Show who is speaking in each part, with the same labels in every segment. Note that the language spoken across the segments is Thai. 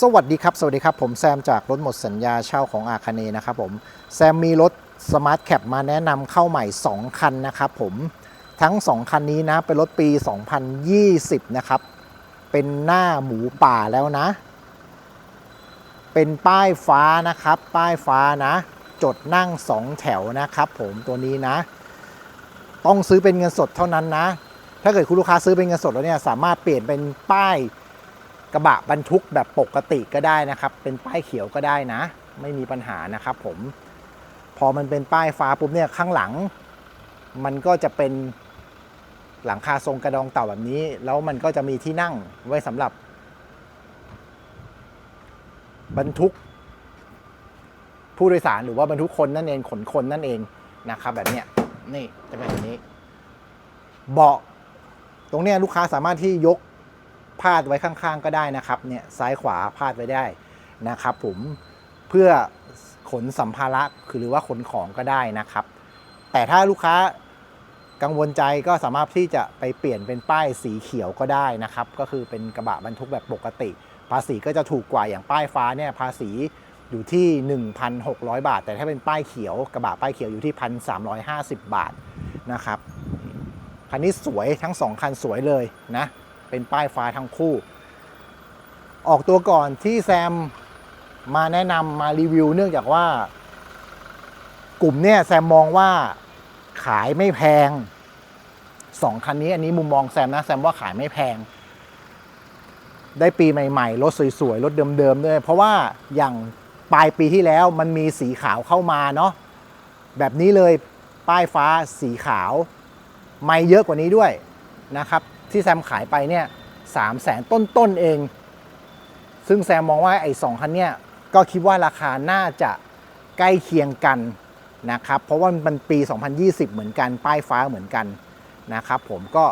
Speaker 1: สวัสดีครับ สวัสดีครับ ผมแซมจากรถหมดสัญญาเช่าของอาคาเนนะครับผม แซมมีรถสมาร์ทแคปมาแนะนำเข้าใหม่ 2 คันนะครับผม ทั้ง 2 คันนี้นะ เป็นรถปี 2020 นะครับ เป็นหน้าหมูป่าแล้วนะ เป็นป้ายฟ้านะครับ ป้ายฟ้านะ จดนั่ง 2 แถวนะครับผมตัวนี้นะ ต้องซื้อเป็นเงินสดเท่านั้นนะ ถ้าเกิดคุณลูกค้าซื้อเป็นเงินสดแล้วเนี่ยสามารถเปลี่ยนเป็นป้าย กระบะบรรทุกแบบปกติก็ได้นะครับ เป็นป้ายเขียวก็ได้นะ ไม่มีปัญหานะครับผม พอมันเป็นป้ายฟ้าปุ๊บเนี่ยข้างหลัง มันก็จะเป็นหลังคาทรงกระดองเต่าแบบนี้ แล้วมันก็จะมีที่นั่งไว้สำหรับ บรรทุก ผู้โดยสารหรือว่าบรรทุกคนนั่นเองขนคนนั่นเองนะครับแบบเนี้ยนี่จะเป็นแบบนี้ เบาะตรงเนี้ยลูกค้าสามารถที่ยก พาดไว้ข้างๆก็ได้นะครับเนี่ยซ้ายขวาพาดไว้ได้นะครับผมเพื่อขนสัมภาระคือหรือว่าขนของก็ได้นะครับ แต่ถ้าลูกค้ากังวลใจก็สามารถที่จะไปเปลี่ยนเป็นป้ายสีเขียวก็ได้นะครับ ก็คือเป็นกระบะบรรทุกแบบปกติ ภาษีก็จะถูกกว่าอย่างป้ายฟ้าเนี่ยภาษีอยู่ที่ 1,600 บาท แต่ถ้าเป็นป้ายเขียวกระบะป้ายเขียวอยู่ที่ 1,350 บาทนะครับคันนี้สวยทั้งสองคันสวยเลยนะ เป็นป้ายฟ้าทั้งคู่ ออกตัวก่อนที่แซมมาแนะนำมารีวิว เนื่องจากว่า กลุ่มเนี่ยแซมมองว่าขายไม่แพงสองคันนี้อันนี้มุมมองแซมนะแซมว่าขายไม่แพง ได้ปีใหม่ๆรถสวยๆรถเดิมๆด้วย เพราะว่าอย่างปลายปีที่แล้วมันมีสีขาวเข้ามาเนาะแบบนี้เลยป้ายฟ้าสีขาว ไม่เยอะกว่านี้ด้วยนะครับ ที่แซมขายไปเนี่ยสามแสนต้นๆเอง ซึ่งแซมมองว่าไอ้สองคันเนี่ยก็คิดว่าราคาน่าจะใกล้เคียงกันนะครับ เพราะว่ามันปี 2020 เหมือนกัน ป้ายฟ้าเหมือนกันนะครับ ผมก็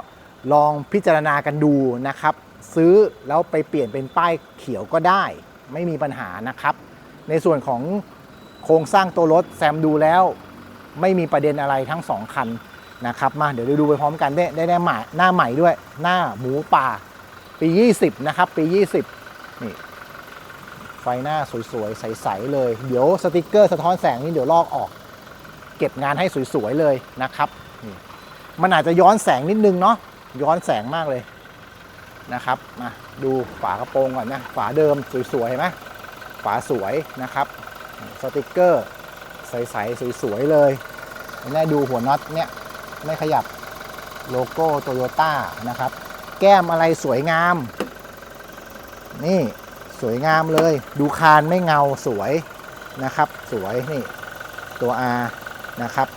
Speaker 1: ลองพิจารณากันดูนะครับ ซื้อแล้วไปเปลี่ยนเป็นป้ายเขียวก็ได้ ไม่มีปัญหานะครับ ในส่วนของโครงสร้างตัวรถแซมดูแล้ว ไม่มีประเด็นอะไรทั้งสองคัน นะครับมาเดี๋ยวดูไปพร้อมกันได้ได้หน้าใหม่หน้าใหม่ด้วย หน้าหมูป่า ปี 20 นะครับ ปี 20 นี่ ไฟหน้าสวยๆ ใสๆ เลย เดี๋ยวสติกเกอร์สะท้อนแสงนี่เดี๋ยวลอกออก เก็บงานให้สวยๆ เลยนะครับนี่มันอาจจะย้อนแสงนิดนึงเนาะย้อนแสงมากเลยนะครับมาดูฝากระโปรงก่อนนะฝาเดิมสวยๆเห็นไหมฝาสวยนะครับ สติกเกอร์ ใสๆสวยๆเลยนี่ดูหัวน็อตเนี่ย ไม่ขยับโลโก้โตโยต้านะครับ แก้มอะไรสวยงาม นี่สวยงามเลย ดูคานไม่เงาสวยนะครับ สวยนี่ตัว R นะครับ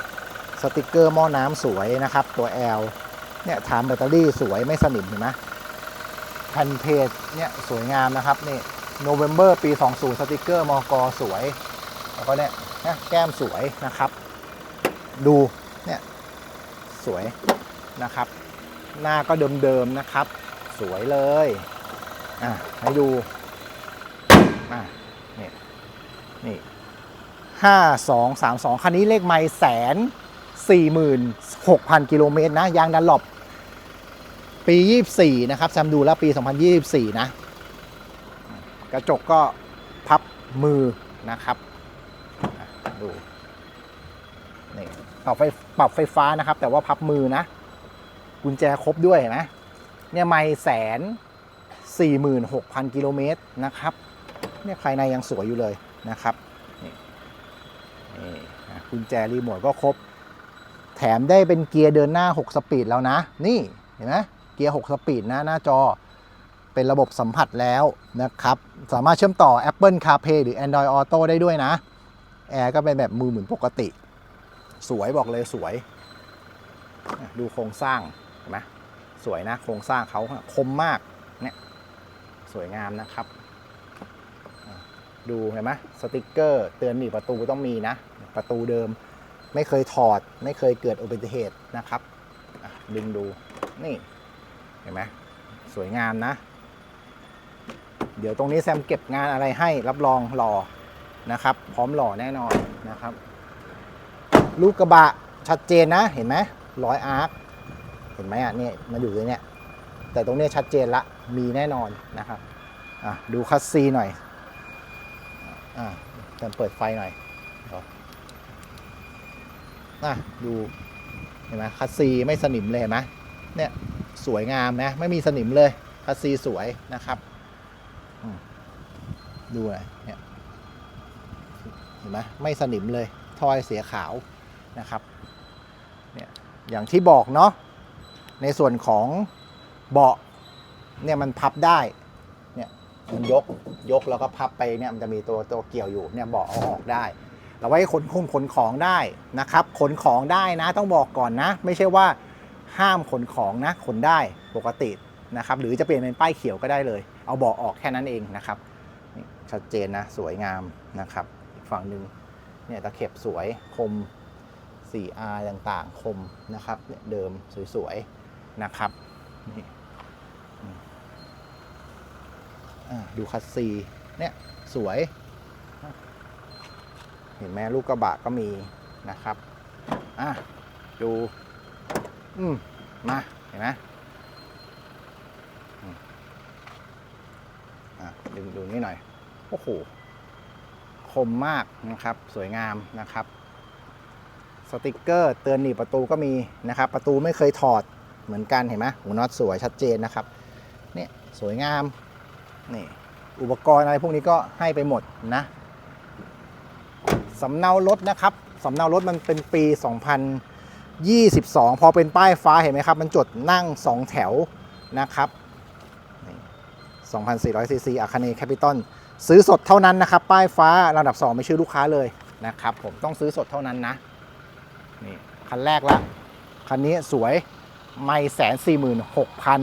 Speaker 1: สติกเกอร์หม้อน้ำสวยนะครับ ตัว L เนี่ยถามแบตเตอรี่สวยไม่สนิมเห็นไหมแผ่นเพจเนี่ยสวยงามนะครับนี่โนเวม ber ปี 20 สติกเกอร์มอกสวย แล้วก็เนี่ยแก้มสวยนะครับ ดูเนี่ย สวยนะครับ หน้าก็เดิมๆนะครับ สวยเลยอะให้ดูอะนี่นี่ห้าสองสามสองคันนี้เลขไม่แสนสี่หมื่นหกพันกิโลเมตรนะยางดันหลบปี 24 นะครับแซมดูแล้วปี 2024 นะ กระจกก็พับมือนะครับ ดู ปรับไฟปรับไฟฟ้านะครับ แต่ว่าพับมือนะ กุญแจครบด้วยเห็นไหมเนี่ยไม่แสนสี่หมื่นหกพันกิโลเมตรนะครับเนี่ยภายในยังสวยอยู่เลยนะครับนี่นี่กุญแจรีโมทก็ครบ แถมได้เป็นเกียร์เดินหน้า 6 สปีดแล้วนะ นี่เห็นไหมเกียร์ 6 สปีดนะหน้าจอเป็นระบบสัมผัสแล้วนะครับ สามารถเชื่อมต่อ Apple CarPlay หรือ Android Auto ได้ด้วยนะ แอร์ก็เป็นแบบมือเหมือนปกติ สวยบอกเลยสวย ดูโครงสร้างเห็นไหมสวยนะโครงสร้างเขาคมมากเนี่ยสวยงามนะครับ ดูเห็นไหมสติกเกอร์ เตือนหนีประตูต้องมีนะ ประตูเดิมไม่เคยถอด ไม่เคยเกิดอุบัติเหตุนะครับดึงดูนี่เห็นไหมสวยงามนะ เดี๋ยวตรงนี้แซมเก็บงานอะไรให้รับรองหล่อนะครับ พร้อมหล่อแน่นอนนะครับ ลูกกระบะชัดเจนนะเห็นไหมร้อยอาร์คเห็นไหมอะเนี่ยมันอยู่ตรงเนี้ยแต่ตรงเนี้ยชัดเจนละมีแน่นอนนะครับอะดูคัสซีหน่อยอะเติมเปิดไฟหน่อยอะดูเห็นไหมคัสซีไม่สนิมเลยเห็นไหมเนี่ยสวยงามนะไม่มีสนิมเลยคัสซีสวยนะครับดูหน่อยเนี่ยเห็นไหมไม่สนิมเลยทอยเสียขาว นะครับเนี่ยอย่างที่บอกเนาะในส่วนของเบาะเนี่ยมันพับได้เนี่ยมันยกยกแล้วก็พับไปเนี่ยมันจะมีตัวตัวเกี่ยวอยู่เนี่ยเบาะเอาออกได้เราไว้ขนคุมขนของได้นะครับขนของได้นะต้องบอกก่อนนะ ไม่ใช่ว่าห้ามขนของนะขนได้ปกตินะครับหรือจะเปลี่ยนเป็นป้ายเขียวก็ได้เลย เอาเบาะออกแค่นั้นเองนะครับนี่ชัดเจนนะสวยงามนะครับอีกฝั่งหนึ่งเนี่ยตะเข็บสวยคม 4R ต่างๆ คมนะครับเนี่ยเดิมสวยๆ นะครับนี่ดูคัสซีเนี่ยสวย เห็นไหมลูกกระบะก็มีนะครับ อะ ดู อืมมา เห็นไหมอืมอะดึงดูนี่หน่อย โอ้โห คมมากนะครับ สวยงามนะครับ สติกเกอร์ เตือนหนีประตูก็มีนะครับ ประตูไม่เคยถอดเหมือนกันเห็นไหมหูน็อตสวยชัดเจนนะครับเนี่ยสวยงามนี่อุปกรณ์อะไรพวกนี้ก็ให้ไปหมดนะสำเนารถนะครับสำเนารถมันเป็นปี 2022 พอเป็นป้ายฟ้าเห็นไหมครับ มันจดนั่ง 2 แถวนะครับนี่2,400ซีซีอาคาเนแคปิตอลซื้อสดเท่านั้นนะครับ ป้ายฟ้าระดับ 2 ไม่ชื่อลูกค้าเลยนะครับผมต้องซื้อสดเท่านั้นนะ นี่คันแรกละคันนี้สวยไม่แสนสี่หมื่นหกพัน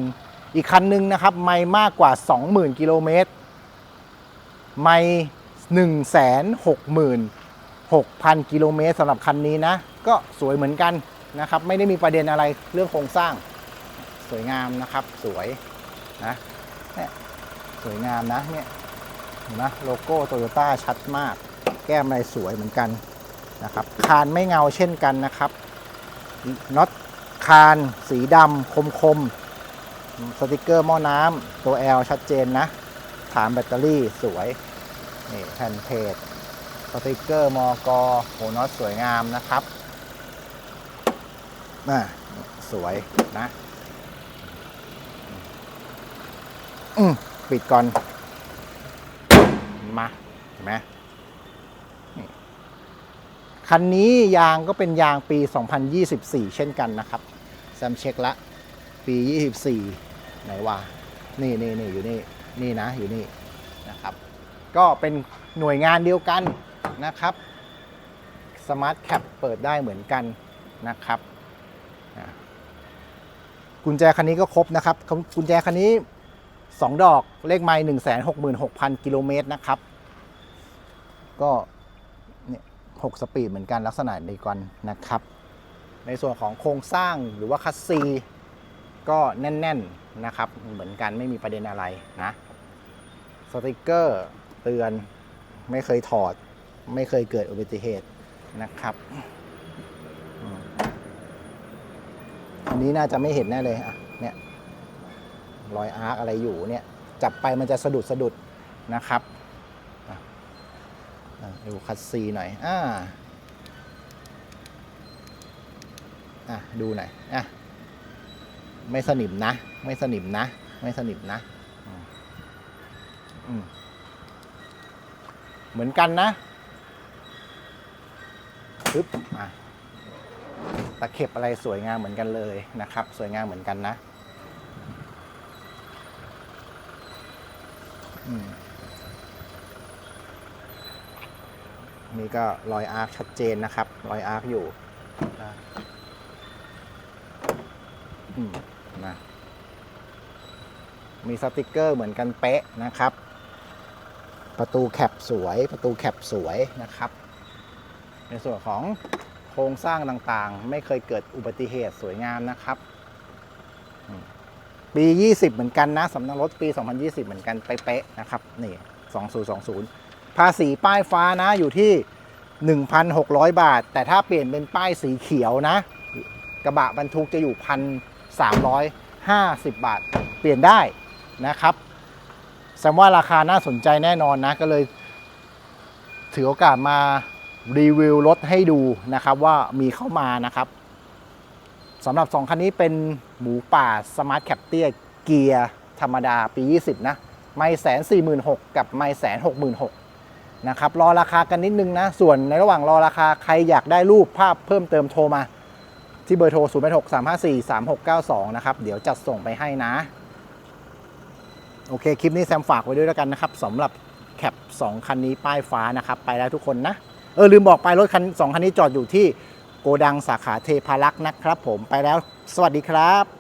Speaker 1: อีกคันหนึ่งนะครับ ไม่มากกว่า 20,000กิโลเมตร ไม่1 6 6 0 0 0กิโลเมตรสำหรับคันนี้นะ ก็สวยเหมือนกันนะครับ ไม่ได้มีประเด็นอะไรเรื่องโครงสร้าง สวยงามนะครับ สวยนะเนี่ยสวยงามนะเนี่ยเห็นไหมโลโก้โตโยต้าชัดมาก แก้มอะไรสวยเหมือนกัน นะครับคานไม่เงาเช่นกันนะครับน็อตคานสีดำคมคมๆสติกเกอร์หม้อน้ำตัว L ชัดเจนนะ ฐานแบตเตอรี่สวยนี่แผ่นเพจสติกเกอร์มอกอโหน็อตสวยงามนะครับน่ะสวยนะอืมปิดก่อน มา เห็นไหม คันนี้ยางก็เป็นยางปี 2024 เช่นกันนะครับแซมเช็คละปี 24 ไหนวะนี่นี่นี่อยู่นี่นี่นะอยู่นี่นะครับ ก็เป็นหน่วยงานเดียวกันนะครับ Smart Cap เปิดได้เหมือนกันนะครับกุญแจคันนี้ก็ครบนะครับ กุญแจคันนี้ 2 ดอกเลขไม้หนึ่งแสนหกหมื่นหกพันกิโลเมตรนะครับ ก็ เนี่ยหกสปีดเหมือนกันลักษณะเดียวกันนะครับ ในส่วนของโครงสร้างหรือว่าคัสซีก็แน่นๆนะครับ เหมือนกันไม่มีประเด็นอะไรนะสติกเกอร์เตือนไม่เคยถอด ไม่เคยเกิดอุบัติเหตุนะครับอันนี้น่าจะไม่เห็นแน่เลยอะเนี่ยรอยอาร์คอะไรอยู่เนี่ยจับไปมันจะสะดุดสะดุดนะครับ ดูคัดซีหน่อยอ่าอะดูหน่อยอะไม่สนิมนะ ไม่สนิมนะ ไม่สนิมนะอืมเหมือนกันนะปึ๊บอะตะเข็บอะไรสวยงามเหมือนกันเลยนะครับ สวยงามเหมือนกันนะอืมนี่ ก็รอยอาร์คชัดเจนนะครับ รอยอาร์คอยู่นะอืมนะมีสติกเกอร์เหมือนกันเป๊ะนะครับ ประตูแคปสวย ประตูแคปสวยนะครับ ในส่วนของโครงสร้างต่างๆ ไม่เคยเกิดอุบัติเหตุสวยงามนะครับอืมปี 20 เหมือนกันนะสำนักรถปี 2020 เหมือนกันเป๊ะๆนะครับ นี่ 2020 ภาษีป้ายฟ้านะอยู่ที่ 1,600 บาท แต่ถ้าเปลี่ยนเป็นป้ายสีเขียวนะ กระบะบรรทุกจะอยู่ 1,350 บาท เปลี่ยนได้นะครับแซมว่าราคาน่าสนใจแน่นอนนะ ก็เลยถือโอกาสมารีวิวรถให้ดูนะครับว่ามีเข้ามานะครับสำหรับ 2 คันนี้เป็นหมูป่าสมาร์ทแคปเตียเกียร์ธรรมดาปี 20 นะ ไม่แสนสี่หมื่นหกกับไม่แสนหกหมื่นหก นะครับรอราคากันนิดนึงนะ ส่วนในระหว่างรอราคาใครอยากได้รูปภาพเพิ่มเติมโทรมา ที่เบอร์โทร 0 6 3 5 4 3 6 9 2 นะครับ เดี๋ยวจัดส่งไปให้นะ โอเค คลิปนี้แซมฝากไว้ด้วยแล้วกันนะครับสำหรับแคป 2 คันนี้ป้ายฟ้านะครับ ไปแล้วทุกคนนะ เออ ลืมบอกไปรถคัน 2 คันนี้จอดอยู่ที่โกดังสาขาเทพารักษ์นะครับผมไปแล้ว สวัสดีครับ